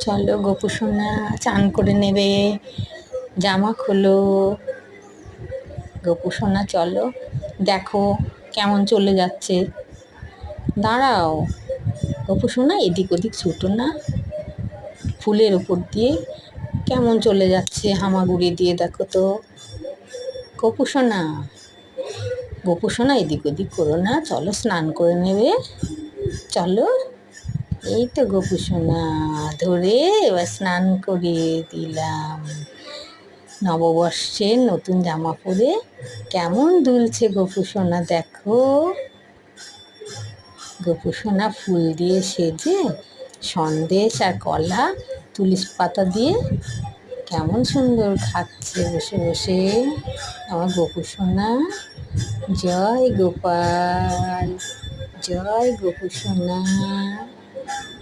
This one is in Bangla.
চলো গোপু সোনা চান করে নেবে, জামা খোলো। গোপু সোনা চলো। দেখো কেমন চলে যাচ্ছে। দাঁড়াও। গোপু সোনা এদিক ওদিক ছুটো না। ফুলের ওপর দিয়ে কেমন চলে যাচ্ছে হামাগুড়ি দিয়ে, দেখো তো। গোপু সোনা গোপু সোনা এদিক ওদিক করো না। চলো স্নান করে নেবে। চলো। এই তো গোপু সোনা, ধরে এবার স্নান করিয়ে দিলাম। নববর্ষের নতুন জামা পরে কেমন দুলছে গোপু সোনা, দেখো। গোপু সোনা ফুল দিয়ে সেজে, সন্দেশ আর কলা তুলিস পাতা দিয়ে কেমন সুন্দর খাচ্ছে বসে বসে। আমার গোপু সোনা, জয় গোপাল, জয় গোপু সোনা। Thank you.